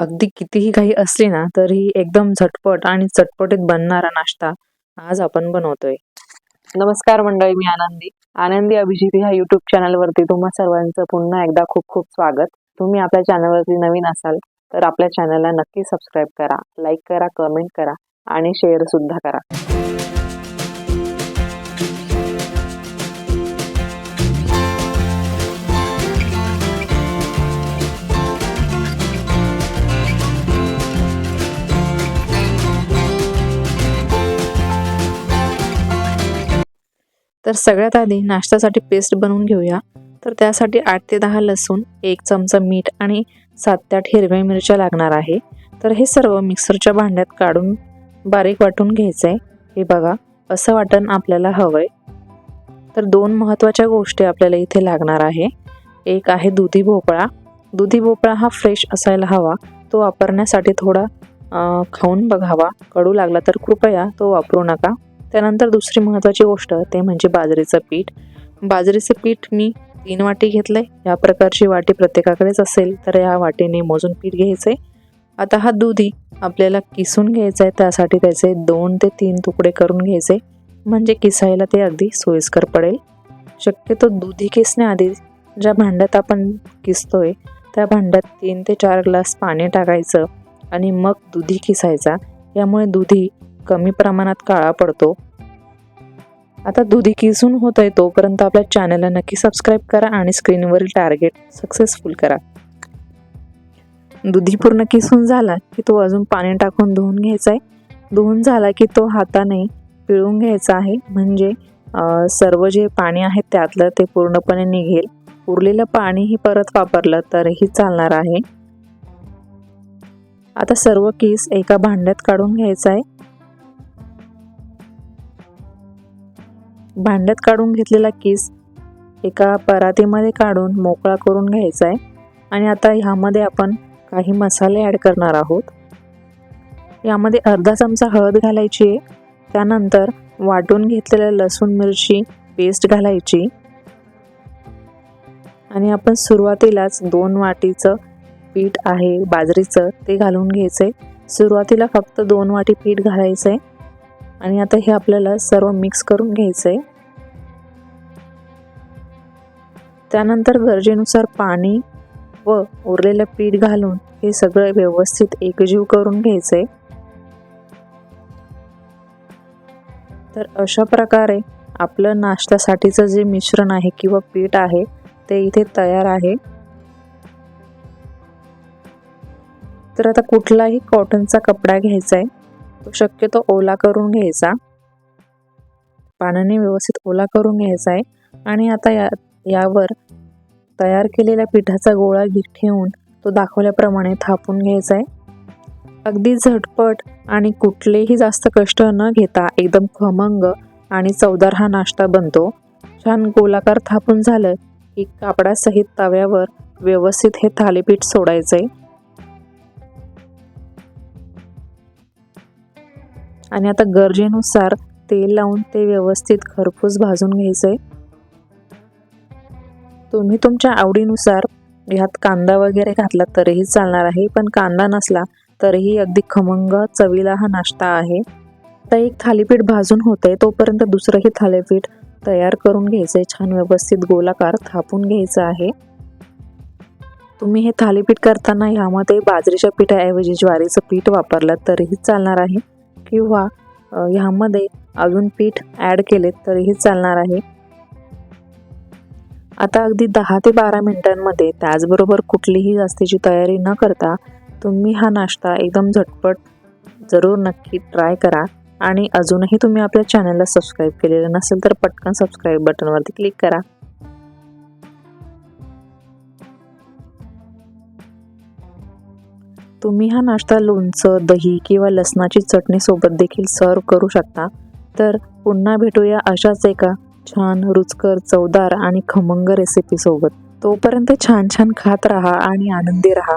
अगदी कितीही काही असली ना तरीही एकदम झटपट आणि चटपटीत बनणारा नाश्ता आज आपण बनवतोय. नमस्कार मंडळी मी आनंदी. आनंदी अभिजित ह्या युट्यूब चॅनलवरती तुम्हा सर्वांचं पुन्हा एकदा खूप खूप स्वागत. तुम्ही आपल्या चॅनलवरती नवीन असाल तर आपल्या चॅनलला नक्की सबस्क्राईब करा लाईक करा कमेंट करा आणि शेअर सुद्धा करा. तर सगळ्यात आधी नाश्त्यासाठी पेस्ट बनवून घेऊया. तर त्यासाठी आठ ते दहा लसूण एक चमचा मीठ आणि सात ते आठ हिरव्या मिरच्या लागणार आहे. तर हे सर्व मिक्सरच्या भांड्यात काढून बारीक वाटून घ्यायचं आहे हे बघा असं वाटण आपल्याला हवं आहे तर दोन महत्त्वाच्या गोष्टी आपल्याला इथे लागणार आहे. एक आहे दुधी भोपळा. दुधी भोपळा हा फ्रेश असायला हवा. तो वापरण्यासाठी थोडा खाऊन बघावा. कडू लागला तर कृपया तो वापरू नका. त्यानंतर दुसरी महत्त्वाची गोष्ट ते म्हणजे बाजरीचं पीठ. बाजरीचं पीठ मी तीन वाटी घेतले या प्रकारची वाटी प्रत्येकाकडेच असेल तर या वाटीने मोजून पीठ घ्यायचे आता हा दुधी आपल्याला किसून घ्यायचा आहे त्यासाठी त्याचे दोन ते तीन तुकडे करून घ्यायचे म्हणजे किसायला ते अगदी सोयीस्कर पडेल. शक्यतो दुधी किसण्याआधी ज्या भांड्यात आपण किसतोय त्या भांड्यात तीन ते चार ग्लास पाणी टाकायचं आणि मग दुधी किसायचा. यामुळे दुधी कमी प्रमाणात काळा पडतो. आता दुधी किसून होत आहे तोपर्यंत आपल्या चॅनलला नक्की सबस्क्राईब करा आणि स्क्रीनवरील टार्गेट सक्सेसफुल करा. दुधी पूर्ण किसून झाला की तो अजून पाणी टाकून धुवून घ्यायचा आहे. धुवून झाला की तो हाताने पिळून घ्यायचा आहे. म्हणजे सर्व जे पाणी आहे त्यातलं ते पूर्णपणे निघेल. उरलेलं पाणीही परत वापरलं तरीही चालणार आहे. आता सर्व केस एका भांड्यात काढून घ्यायचा आहे. भांड्यात काढून घेतलेला केस एका परातीमध्ये काढून मोकळा करून घ्यायचा आहे आणि आता ह्यामध्ये आपण काही मसाले ॲड करणार आहोत. यामध्ये अर्धा चमचा हळद घालायची आहे. त्यानंतर वाटून घेतलेल्या लसूण मिरची पेस्ट घालायची. आणि आपण सुरुवातीलाच दोन वाटीचं पीठ आहे बाजरीचं ते घालून घ्यायचं आहे सुरुवातीला फक्त दोन वाटी पीठ घालायचं आहे आणि आता हे आपल्याला सर्व मिक्स करून घ्यायचं आहे त्यानंतर गरजेनुसार पाणी व उरलेलं पीठ घालून हे सगळं व्यवस्थित एकजीव करून घ्यायचं आहे तर अशा प्रकारे आपलं नाश्त्यासाठीचं जे मिश्रण आहे किंवा पीठ आहे ते इथे तयार आहे. तर आता कुठलाही कॉटनचा कपडा घ्यायचा आहे तो शक्यतो ओला करून घ्यायचा. पाण्याने व्यवस्थित ओला करून घ्यायचा आहे. आणि आता या यावर तयार केलेल्या पिठाचा गोळा ठेवून तो दाखवल्याप्रमाणे थापून घ्यायचा आहे. अगदी झटपट आणि कुठलेही जास्त कष्ट न घेता एकदम खमंग आणि चवदार हा नाश्ता बनतो. छान गोलाकार थापून झालं की कापडासहित तव्यावर व्यवस्थित हे थालीपीठ सोडायचं आहे आणि आता गरजेनुसार तेल लावून ते व्यवस्थित खरपूस भाजून घ्यायचं आहे तुम्ही तुमच्या आवडीनुसार ह्यात कांदा वगैरे घातला तरीही चालणार आहे पण कांदा नसला तरीही अगदी खमंग चवीला हा नाश्ता आहे. आता एक थालीपीठ भाजून होतंय तोपर्यंत दुसरंही थालीपीठ तयार करून घ्यायचंय. छान व्यवस्थित गोलाकार थापून घ्यायचं आहे. तुम्ही हे थालीपीठ करताना ह्यामध्ये बाजरीच्या पिठाऐवजी ज्वारीचं पीठ वापरलं तरीही चालणार आहे. किंवा ह्यामध्ये अजून पीठ ॲड केले तरीही चालणार आहे. आता अगदी दहा ते बारा मिनिटांमध्ये त्याचबरोबर कुठलीही जास्तीची तयारी न करता तुम्ही हा नाश्ता एकदम झटपट जरूर नक्की ट्राय करा आणि अजूनही तुम्ही आपल्या चॅनलला सबस्क्राईब केलेलं नसेल तर पटकन सबस्क्राईब बटनवरती क्लिक करा. तुम्ही हा नाश्ता लोणचं दही किंवा लसणाची चटणी सोबत देखील सर्व करू शकता. तर पुन्हा भेटूया अशाच एका छान रुचकर चवदार आणि खमंग रेसिपी सोबत. तोपर्यंत छान छान खात राहा आणि आनंदी राहा.